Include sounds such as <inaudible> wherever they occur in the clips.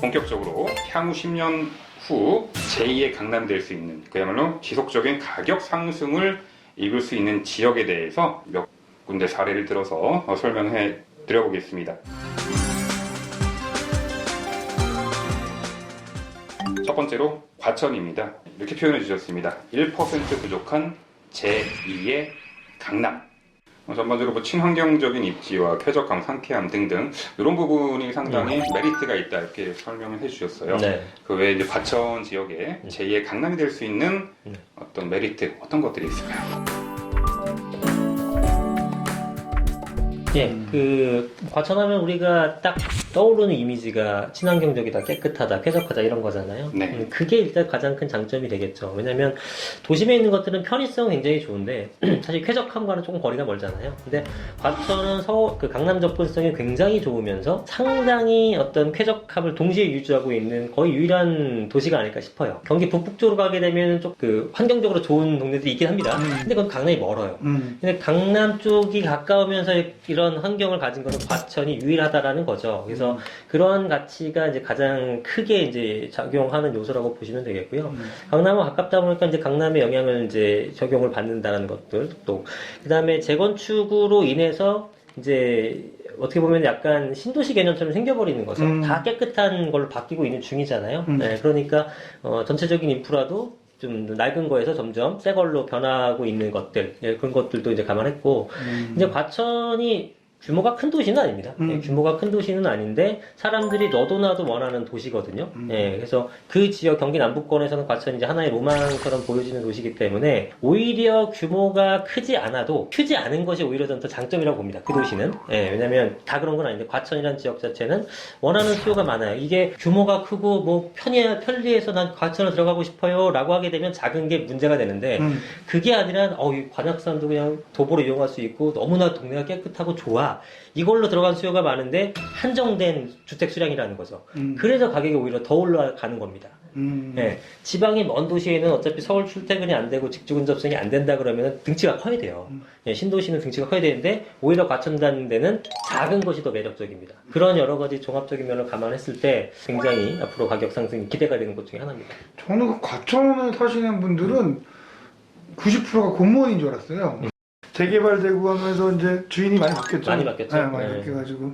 본격적으로 향후 10년 후 제2의 강남이 될수 있는 그야말로 지속적인 가격 상승을 이룰 수 있는 지역에 대해서 몇 군데 사례를 들어서 어, 설명해 드려보겠습니다. 첫 번째로 과천입니다. 이렇게 표현해 주셨습니다. 1% 부족한 제2의 강남. 어, 전반적으로 뭐 친환경적인 입지와 쾌적감, 상쾌함 등등 이런 부분이 상당히 메리트가 있다 이렇게 설명을 해주셨어요. 네. 그 외에 이제 과천 지역에 제2의 강남이 될 수 있는 네. 어떤 메리트 어떤 것들이 있을까요? 예, 그 과천하면 우리가 딱 떠오르는 이미지가 친환경적이다, 깨끗하다, 쾌적하다 이런 거잖아요. 네. 음, 그게 일단 가장 큰 장점이 되겠죠. 왜냐하면 도심에 있는 것들은 편의성은 굉장히 좋은데 <clears throat> 사실 쾌적함과는 조금 거리가 멀잖아요. 근데 과천은 서울 그 강남 접근성이 굉장히 좋으면서 상당히 어떤 쾌적함을 동시에 유지하고 있는 거의 유일한 도시가 아닐까 싶어요. 경기 북북 쪽으로 가게 되면 좀 그 환경적으로 좋은 동네들이 있긴 합니다. 음. 근데 그건 강남이 멀어요. 음. 근데 강남 쪽이 가까우면서 이런 환경을 가진 것은 과천이 유일하다라는 거죠. 그래서 그런 가치가 이제 가장 크게 이제 작용하는 요소라고 보시면 되겠고요. 음. 강남은 가깝다 보니까 이제 강남의 영향을 이제 적용을 받는다는 것들 또 그다음에 재건축으로 인해서 이제 어떻게 보면 약간 신도시 개념처럼 생겨버리는 거죠. 음. 다 깨끗한 걸로 바뀌고 있는 중이잖아요. 음. 네, 그러니까 어, 전체적인 인프라도 좀 낡은 거에서 점점 새 걸로 변하고 있는 것들 예, 그런 것들도 이제 감안했고 음. 이제 과천이 규모가 큰 도시는 아닙니다. 음. 예, 규모가 큰 도시는 아닌데 사람들이 너도나도 원하는 도시거든요. 음. 예, 그래서 그 지역 경기 남부권에서는 과천이 이제 하나의 로망처럼 보여지는 도시이기 때문에 오히려 규모가 크지 않아도 크지 않은 것이 오히려 더 장점이라고 봅니다. 그 도시는 예, 왜냐하면 다 그런 건 아닌데 과천이라는 지역 자체는 원하는 수요가 많아요. 이게 규모가 크고 뭐 편리 편리해서 난 과천을 들어가고 싶어요라고 하게 되면 작은 게 문제가 되는데 음. 그게 아니라 어, 이 관악산도 그냥 도보로 이용할 수 있고 너무나 동네가 깨끗하고 좋아. 이걸로 들어간 수요가 많은데 한정된 주택 수량이라는 거죠. 음. 그래서 가격이 오히려 더 올라가는 겁니다. 음. 예, 지방이 먼 도시에는 어차피 서울 출퇴근이 안 되고 직주 근접성이 안 된다 그러면 등치가 커야 돼요. 음. 예, 신도시는 등치가 커야 되는데 오히려 과천다는 데는 작은 것이 더 매력적입니다. 그런 여러 가지 종합적인 면을 감안했을 때 굉장히 앞으로 가격 상승이 기대가 되는 것 중에 하나입니다. 저는 그 과천에 사시는 분들은 90%가 공무원인 줄 알았어요. 재개발되고 하면서 이제 주인이 많이 바뀌었죠. 많이 바뀌었죠. 네, 많이 네. 바뀌어가지고.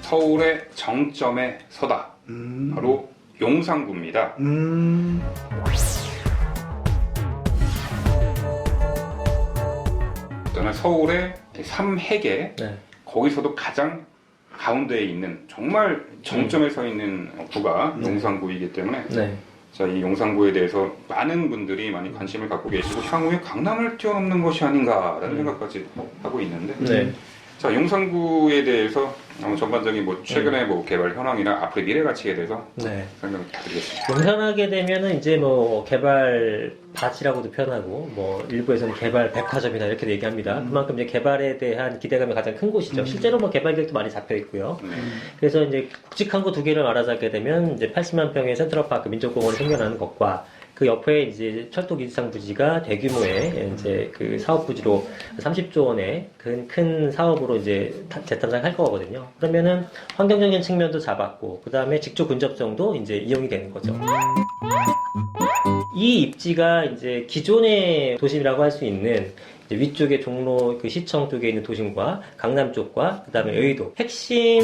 서울의 정점에 서다. 음. 바로 용산구입니다. 음. 일단은 서울의 삼핵에 네. 거기서도 가장 가운데에 있는 정말 정점에 서 있는 구가 네. 용산구이기 때문에 네. 자, 이 용산구에 대해서 많은 분들이 많이 관심을 갖고 계시고 향후에 강남을 뛰어넘는 것이 아닌가라는 음. 생각까지 하고 있는데 네. 자 용산구에 대해서 어, 전반적인 뭐 최근의 음. 뭐 개발 현황이나 앞으로 미래 가치에 대해서 네. 설명 부탁드리겠습니다. 용산하게 되면은 이제 뭐 개발 밭이라고도 표현하고 뭐 일부에서는 개발 백화점이나 이렇게 얘기합니다. 음. 그만큼 이제 개발에 대한 기대감이 가장 큰 곳이죠. 음. 실제로 뭐 개발 계획도 많이 잡혀 있고요. 네. 그래서 이제 굵직한 거두 개를 말하자게 되면 이제 80만 평의 센트럴파크 민족공원이 생겨나는 것과 그 옆에 이제 철도 기지상 부지가 대규모의 이제 그 사업 부지로 30조 원의 큰, 큰 사업으로 이제 타- 재탄생할 거거든요. 그러면은 환경적인 측면도 잡았고, 그 다음에 직조 근접성도 이제 이용이 되는 거죠. 이 입지가 이제 기존의 도심이라고 할 수 있는 위쪽에 종로 그 시청 쪽에 있는 도심과 강남 쪽과 그다음에 여의도 핵심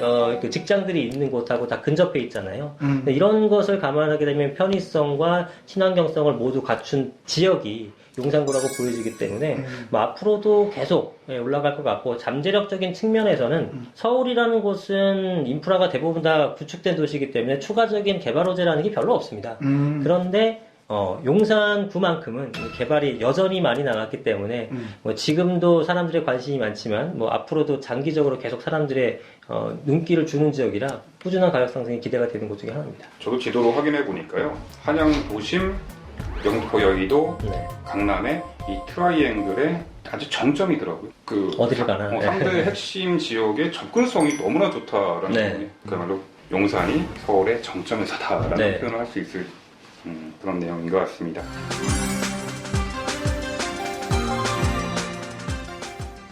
어, 그 직장들이 있는 곳하고 다 근접해 있잖아요. 음. 이런 것을 감안하게 되면 편의성과 친환경성을 모두 갖춘 지역이 용산구라고 보여지기 때문에 음. 뭐 앞으로도 계속 예, 올라갈 것 같고 잠재력적인 측면에서는 음. 서울이라는 곳은 인프라가 대부분 다 구축된 도시이기 때문에 추가적인 개발 호재라는 게 별로 없습니다. 음. 그런데 어, 용산 구만큼은 개발이 여전히 많이 남았기 때문에 음. 뭐 지금도 사람들의 관심이 많지만 뭐 앞으로도 장기적으로 계속 사람들의 어, 눈길을 주는 지역이라 꾸준한 가격 상승이 기대가 되는 곳 중에 하나입니다. 저도 지도로 확인해 보니까요. 한양 도심, 영등포 여의도, 네. 강남의 이 트라이앵글의 아주 정점이더라고요. 그 어디를 가나. 어, 상대 핵심 지역의 접근성이 너무나 좋다라는 네. 부분이 그야말로 용산이 서울의 정점에 서다라는 네. 표현을 할 수 있을 음, 그런 내용인 것 같습니다.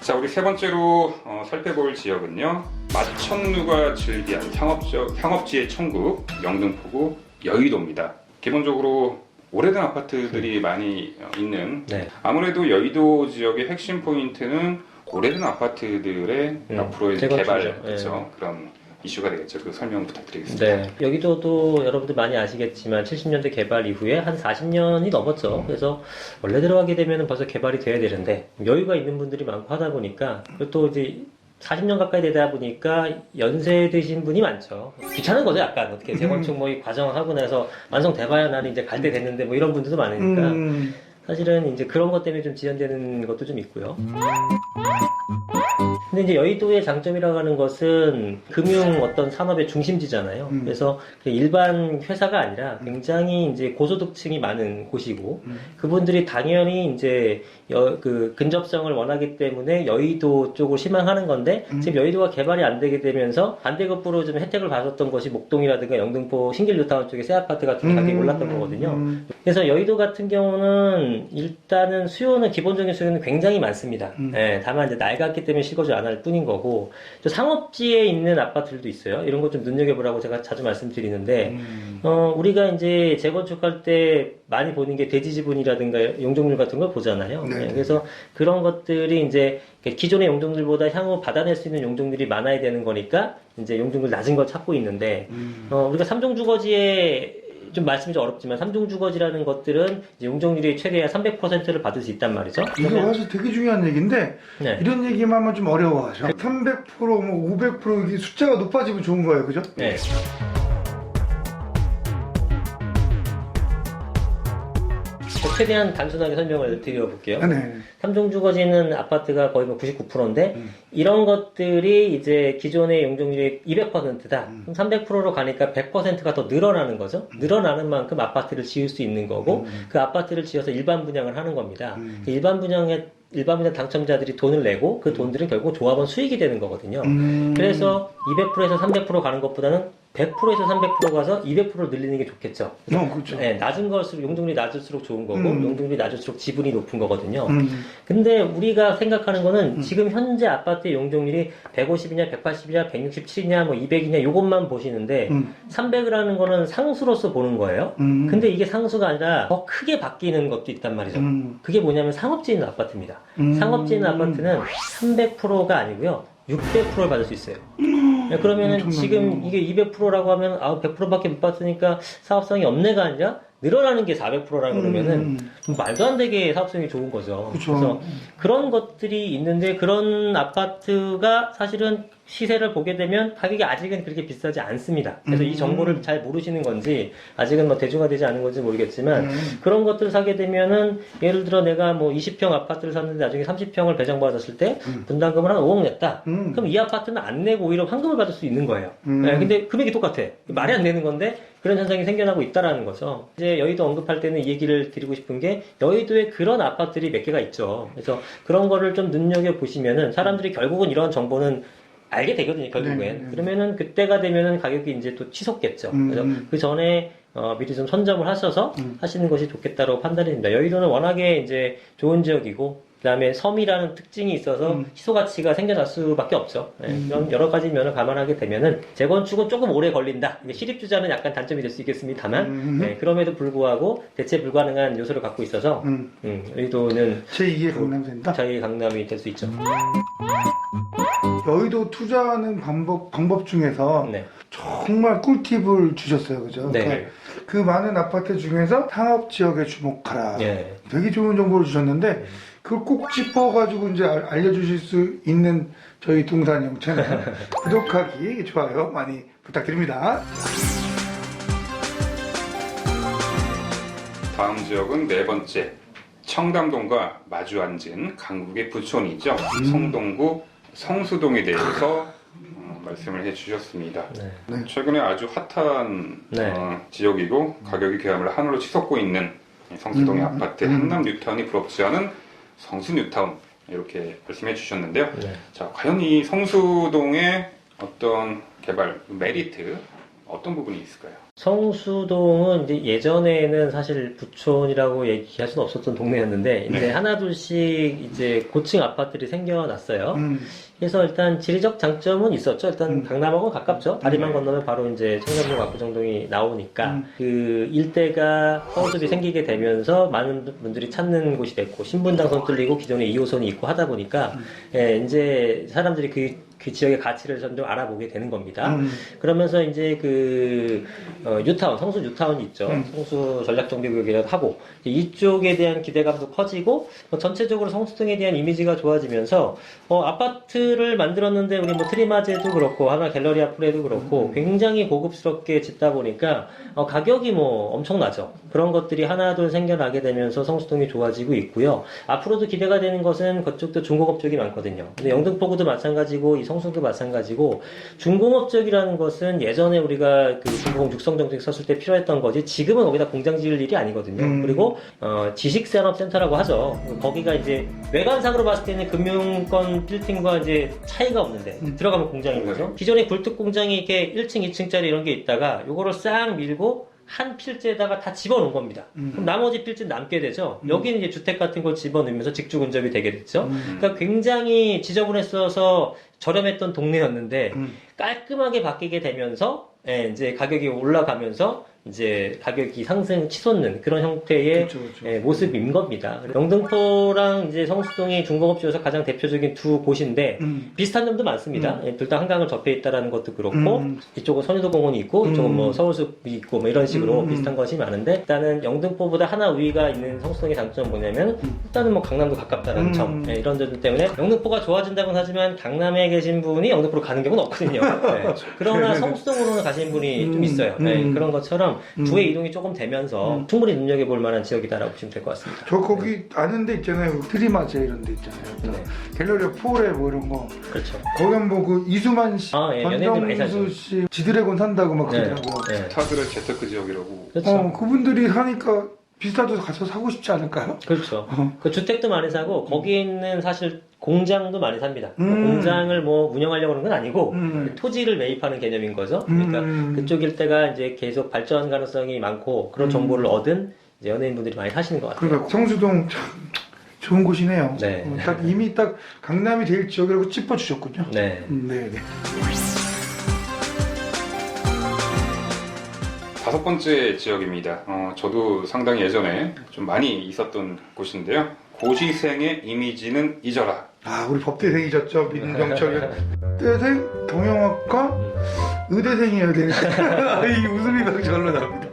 자, 우리 세 번째로 어, 살펴볼 지역은요. 마천루가 즐비한 상업적, 상업지의 천국 영등포구 여의도입니다. 기본적으로 오래된 아파트들이 많이 어, 있는 네. 아무래도 여의도 지역의 핵심 포인트는 오래된 아파트들의 음, 앞으로의. 개발 그렇죠. 그런 이슈가 되겠죠. 그 설명 부탁드리겠습니다. 네. 여기도도 여러분들 많이 아시겠지만 70년대 개발 이후에 한 40년이 넘었죠. 그래서 원래 들어가게 되면 벌써 개발이 돼야 되는데 여유가 있는 분들이 많고 하다 보니까 또 이제 40년 가까이 되다 보니까 연세 드신 분이 많죠. 귀찮은 거죠, 약간. 어떻게 재건축 뭐 이 과정을 하고 나서 완성돼봐야 나는 이제 갈 때 됐는데 뭐 이런 분들도 많으니까 음, 사실은 이제 그런 것 때문에 좀 지연되는 것도 좀 있고요. 근데 이제 여의도의 장점이라고 하는 것은 금융 어떤 산업의 중심지잖아요. 음. 그래서 그 일반 회사가 아니라 굉장히 이제 고소득층이 많은 곳이고 음. 그분들이 당연히 이제 여, 그 근접성을 원하기 때문에 여의도 쪽을 희망하는 건데 음. 지금 여의도가 개발이 안 되게 되면서 반대급부로 좀 혜택을 받았던 것이 목동이라든가 영등포 신길뉴타운 쪽의 새 아파트 같은 게 가격이 올랐던 거거든요. 음, 그래서 여의도 같은 경우는 일단은 수요는 기본적인 수요는 굉장히 많습니다. 음. 예, 다만 이제 낡았기 때문에 실거주 안 할 뿐인 거고 또 상업지에 있는 아파트들도 있어요. 이런 것 좀 눈여겨보라고 제가 자주 말씀드리는데 음. 어, 우리가 이제 재건축할 때 많이 보는 게 대지 지분이라든가 용적률 같은 걸 보잖아요. 네. 예, 그래서 그런 것들이 이제 기존의 용적률보다 향후 받아낼 수 있는 용적률이 많아야 되는 거니까 이제 용적률 낮은 걸 찾고 있는데 음. 어, 우리가 삼종 주거지에 좀 말씀이 좀 어렵지만 삼종 주거지라는 것들은 이제 용적률이 최대한 300%를 받을 수 있단 말이죠. 이거 그러면- 사실 되게 중요한 얘기인데 네. 이런 얘기만 하면 좀 어려워하죠. 300%, 뭐 500% 이게 숫자가 높아지면 좋은 거예요, 그죠? 네. 최대한 단순하게 설명을 드려볼게요. 네. 네. 삼종 주거지는 아파트가 거의 뭐 99%인데 음. 이런 것들이 이제 기존의 용적률이 200%다. 음. 그럼 300%로 가니까 100%가 더 늘어나는 거죠. 늘어나는 만큼 아파트를 지을 수 있는 거고 음. 그 아파트를 지어서 일반 분양을 하는 겁니다. 음. 그 일반 분양에 일반 분양 당첨자들이 돈을 내고 그 돈들은 결국 조합원 수익이 되는 거거든요. 음. 그래서 200%에서 300% 가는 것보다는 100%에서 300% 가서 200%를 늘리는 게 좋겠죠. 어, 그렇죠. 네, 낮은 걸수록 용적률이 낮을수록 좋은 거고 음. 용적률이 낮을수록 지분이 높은 거거든요. 음. 근데 우리가 생각하는 거는 지금 현재 아파트의 용적률이 150이냐 180이냐 167이냐 뭐 200이냐 요것만 보시는데 음. 300을 하는 거는 상수로서 보는 거예요. 음. 근데 이게 상수가 아니라 더 크게 바뀌는 것도 있단 말이죠. 음. 그게 뭐냐면 상업지에 있는 아파트입니다. 음. 있는 아파트는 300%가 아니고요. 600%를 받을 수 있어요. 네, 그러면은. 지금 이게 200%라고 하면 아 100%밖에 못 받으니까 사업성이 없네가 아니라 늘어나는 게 400%라고 그러면은 음. 말도 안 되게 사업성이 좋은 거죠. 그쵸. 래서 그런 것들이 있는데 그런 아파트가 사실은 시세를 보게 되면 가격이 아직은 그렇게 비싸지 않습니다. 그래서 음. 이 정보를 잘 모르시는 건지 아직은 뭐 대중화 되지 않은 건지 모르겠지만 음. 그런 것들 사게 되면은 예를 들어 내가 뭐 20평 아파트를 샀는데 나중에 30평을 배정받았을 때 음. 분담금을 한 5억 냈다. 음. 그럼 이 아파트는 안 내고 오히려 환급을 받을 수 있는 거예요. 음. 네, 근데 금액이 똑같아. 말이 안 되는 건데 그런 현상이 생겨나고 있다라는 거죠. 이제 여의도 언급할 때는 이 얘기를 드리고 싶은 게 여의도에 그런 아파트들이 몇 개가 있죠. 그래서 그런 거를 좀 눈여겨 보시면은 사람들이 결국은 이런 정보는 알게 되거든요, 결국엔. 네, 네. 그러면은 그때가 되면은 가격이 이제 또 치솟겠죠. 음. 그래서 그 전에 어, 미리 좀 선점을 하셔서 음. 하시는 것이 좋겠다고 판단이 됩니다. 여의도는 워낙에 이제 좋은 지역이고, 그 다음에 섬이라는 특징이 있어서 음. 희소 가치가 생겨날 수밖에 없죠. 네, 음. 그런 여러 가지 면을 감안하게 되면은 재건축은 조금 오래 걸린다. 이게 시립 주자는 약간 단점이 될 수 있겠습니다만, 음. 네, 그럼에도 불구하고 대체 불가능한 요소를 갖고 있어서, 음. 음, 여의도는 제2의 강남센터. 저희 강남이 될 수 있죠. 여의도 투자하는 방법, 방법 중에서 네. 정말 꿀팁을 주셨어요. 그죠? 네. 그러니까 그 많은 아파트 중에서 상업 지역에 주목하라. 네. 되게 좋은 정보를 주셨는데 그걸 꼭 짚어가지고 이제 알- 알려주실 수 있는 저희 동산형 채널 <laughs> 구독하기, 좋아요 많이 부탁드립니다. 다음 지역은 네 번째 청담동과 마주 앉은 강북의 부촌이죠. 음. 성동구 성수동에 대해서 어, 말씀을 해주셨습니다. 네. 네. 최근에 아주 핫한 네. 어, 지역이고 가격이 그야말로 하늘로 치솟고 있는 성수동의 음. 아파트 음. 한남 뉴타운이 부럽지 않은 성수 뉴타운 이렇게 말씀해 주셨는데요. 네. 자, 과연 이 성수동의 어떤 개발 메리트 어떤 부분이 있을까요? 성수동은 이제 예전에는 사실 부촌이라고 얘기할 수는 없었던 동네였는데 이제 네. 하나둘씩 이제 고층 아파트들이 생겨났어요. 음. 그래서 일단 지리적 장점은 있었죠. 일단 음. 강남하고 가깝죠. 다리만 네. 건너면 바로 이제 청담동 압구정동이 나오니까 음. 그 일대가 서울들이 생기게 되면서 많은 분들이 찾는 곳이 됐고 신분당선 뚫리고 기존에 2호선이 있고 하다 보니까 음. 예, 이제 사람들이 그, 그 지역의 가치를 점점 알아보게 되는 겁니다. 음. 그러면서 이제 그 어, 뉴타운, 성수 뉴타운이 있죠. 음. 성수 전략정비구역이라고 하고 이쪽에 대한 기대감도 커지고 뭐 전체적으로 성수동에 대한 이미지가 좋아지면서 어, 아파트 를 만들었는데 우리 뭐 트리마제도 그렇고 하나 갤러리 아프레도 그렇고 굉장히 고급스럽게 짓다 보니까 어, 가격이 뭐 엄청나죠. 그런 것들이 하나둘 생겨나게 되면서 성수동이 좋아지고 있고요. 앞으로도 기대가 되는 것은 그쪽도 중공업 쪽이 많거든요. 근데 영등포구도 마찬가지고 이 성수도 마찬가지고 중공업 쪽이라는 것은 예전에 우리가 그 중공업 육성 정책 썼을 때 필요했던 거지 지금은 거기다 공장 지을 일이 아니거든요. 음. 그리고 어, 지식산업센터라고 하죠. 거기가 이제 외관상으로 봤을 때는 금융권 빌딩과 이제 차이가 없는데 음. 들어가면 공장인 거죠. 기존에 굴뚝 공장이 이렇게 1층, 2층짜리 이런 게 있다가 요거를 싹 밀고 한 필지에다가 다 집어넣은 겁니다. 음. 그럼 나머지 필지 남게 되죠. 음. 여기는 이제 주택 같은 걸 집어넣으면서 직주 근접이 되게 됐죠. 음. 그러니까 굉장히 지저분했어서 저렴했던 동네였는데 음. 깔끔하게 바뀌게 되면서 예, 이제 가격이 올라가면서 이제 가격이 상승 치솟는 그런 형태의 그렇죠, 그렇죠. 예, 모습인 겁니다. 영등포랑 이제 성수동이 중공업지에서 가장 대표적인 두 곳인데 음. 비슷한 점도 많습니다. 예, 둘다 한강을 접해 있다라는 것도 그렇고 음. 이쪽은 선유도 공원이 있고 이쪽은 음. 뭐 서울숲이 있고 뭐 이런 식으로 음. 비슷한 것이 많은데 일단은 영등포보다 하나 위가 있는 성수동의 장점은 뭐냐면 음. 일단은 뭐 강남도 가깝다는 음. 점 예, 이런 점들 때문에 영등포가 좋아진다고는 하지만 강남에 계신 분이 영등포로 가는 경우는 없거든요. <laughs> 예. 그러나 네네네. 성수동으로는 가시는 분이 좀 음. 있어요. 예, 음. 그런 것처럼 음. 주의 이동이 조금 되면서 음. 충분히 눈여겨볼 만한 지역이다라고 보시면 될 것 같습니다. 저 거기 아는 데 있잖아요. 트리마제 이런 데 있잖아요. 또 네. 갤러리 포레 뭐 이런 거. 그렇죠. 거기 뭐그 이수만 씨, 아, 예. 권정수 씨, 지드래곤 산다고 막 네. 그러더라고요. 네. 스타들의 재테크 지역이라고. 그렇죠. 어, 그분들이 하니까 비슷하도 가서 사고 싶지 않을까요? 그렇죠. 어. 그 주택도 많이 사고 거기에 있는 사실 공장도 많이 삽니다. 음. 공장을 뭐 운영하려고 하는 건 아니고 음. 토지를 매입하는 개념인 거죠. 그러니까 음. 그쪽 일대가 이제 계속 발전 가능성이 많고 그런 음. 정보를 얻은 이제 연예인분들이 많이 사시는 것 같아요. 그러니까 성수동 참 좋은 곳이네요. 네. 어, 딱 이미 딱 강남이 될 지역이라고 짚어주셨군요. 네. 음, 네, 네. 다섯 번째 지역입니다. 어, 저도 상당히 예전에 좀 많이 있었던 곳인데요. 고시생의 이미지는 잊어라. 아, 우리 법대생이셨죠, 민병철. 대생, 경영학과, 의대생이어야 되니까. <laughs> 이 웃음이 막 절로 나옵니다.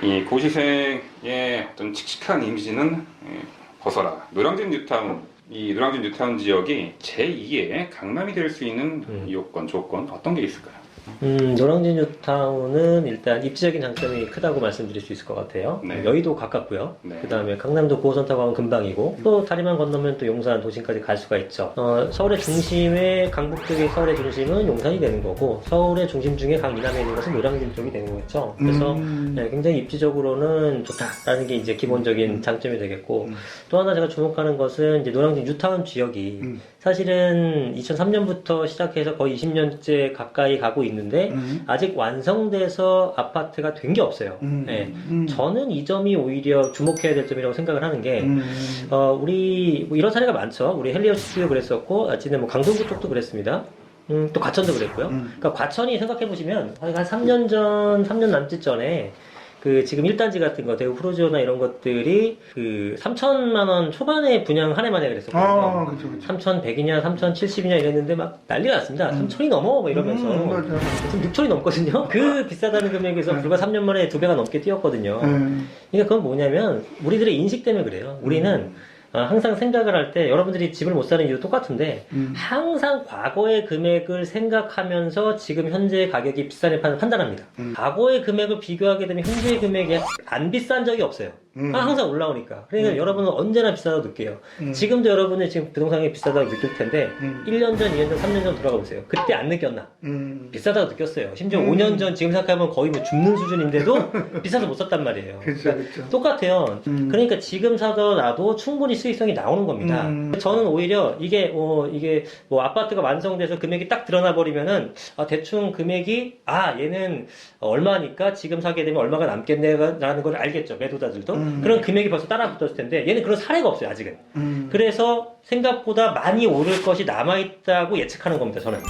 이 고시생의 어떤 칙칙한 이미지는 예, 벗어라. 노량진 뉴타운. 이 노량진 뉴타운 지역이 제2의 강남이 될 수 있는 음. 요건, 조건 어떤 게 있을까요? 음, 노량진 뉴타운은 일단 입지적인 장점이 크다고 말씀드릴 수 있을 것 같아요. 네. 여의도 가깝고요. 네. 그 다음에 강남도 9호선 타고 가면 금방이고 또 다리만 건너면 또 용산 도심까지 갈 수가 있죠. 어, 서울의 중심에 강북 쪽의 서울의 중심은 용산이 되는 거고 서울의 중심 중에 강이남에 있는 것은 노량진 쪽이 되는 거겠죠. 그래서 음. 네, 굉장히 입지적으로는 좋다라는 게 이제 기본적인 장점이 되겠고 음. 또 하나 제가 주목하는 것은 이제 노량진 뉴타운 지역이 음. 사실은 2003년부터 시작해서 거의 20년째 가까이 가고 있는 데 음. 아직 완성돼서 아파트가 된 게 없어요. 음. 네. 음. 저는 이 점이 오히려 주목해야 될 점이라고 생각을 하는 게, 음. 어, 우리, 뭐 이런 사례가 많죠. 우리 헬리오시티도 그랬었고, 아치는 뭐 강동구 쪽도 그랬습니다. 음, 또 과천도 그랬고요. 음. 그러니까 과천이 생각해 보시면, 한 3년 전, 3년 남짓 전에, 그 지금 1단지 같은 거, 대우 프로지오나 이런 것들이 그 3천만 원 초반에 분양 한 해만 에 그랬었거든요. 아, 그쵸, 그쵸. 3,100이냐, 3,070이냐 이랬는데 막 난리 났습니다. 음. 3천이 넘어! 뭐 이러면서. 음, 맞아. 지금 6천이 넘거든요. 그 비싸다는 금액에서 네. 불과 3년 만에 두 배가 넘게 뛰었거든요. 음. 그러니까 그건 뭐냐면 우리들의 인식 때문에 그래요. 우리는 어, 항상 생각을 할 때 여러분들이 집을 못 사는 이유 똑같은데 음. 항상 과거의 금액을 생각하면서 지금 현재 가격이 비싼 판단합니다. 음. 과거의 금액을 비교하게 되면 현재의 금액이 안 비싼 적이 없어요. 음. 아, 항상 올라오니까. 그러니까 음. 여러분은 언제나 비싸다고 느껴요. 음. 지금도 여러분이 지금 부동산이 비싸다고 느낄 텐데 음. 1년 전, 2년 전, 3년 전 돌아가 보세요. 그때 안 느꼈나? 음. 비싸다고 느꼈어요. 심지어 음. 5년 전 지금 생각하면 거의 뭐 죽는 수준인데도 <laughs> 비싸서 못 샀단 말이에요. 그렇죠, 그러니까. 똑같아요. 음. 그러니까 지금 사더라도 충분히 수익성이 나오는 겁니다. 음. 저는 오히려 이게 어 이게 뭐 아파트가 완성돼서 금액이 딱 드러나 버리면은 아, 대충 금액이 아 얘는 얼마니까 지금 사게 되면 얼마가 남겠네라는 걸 알겠죠 매도자들도 음. 그런 금액이 벌써 따라 붙었을 텐데 얘는 그런 사례가 없어요 아직은. 음. 그래서 생각보다 많이 오를 것이 남아 있다고 예측하는 겁니다 저는.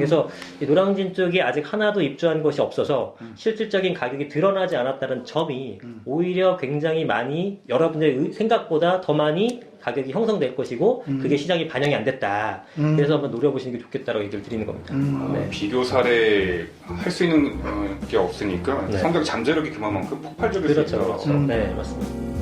그래서 이 노량진 쪽이 아직 하나도 입주한 것이 없어서 음. 실질적인 가격이 드러나지 않았다는 점이 음. 오히려 굉장히 많이 여러분들의 의- 생각보다 더 많이 가격이 형성될 것이고 음. 그게 시장에 반영이 안 됐다. 음. 그래서 한번 노려보시는 게 좋겠다라고 얘기를 드리는 겁니다. 음. 네. 비교 사례 할 수 있는 어, 게 없으니까 네. 성적 잠재력이 그만큼 폭발적일 수 그렇죠. 그렇죠. 음. 네, 맞습니다.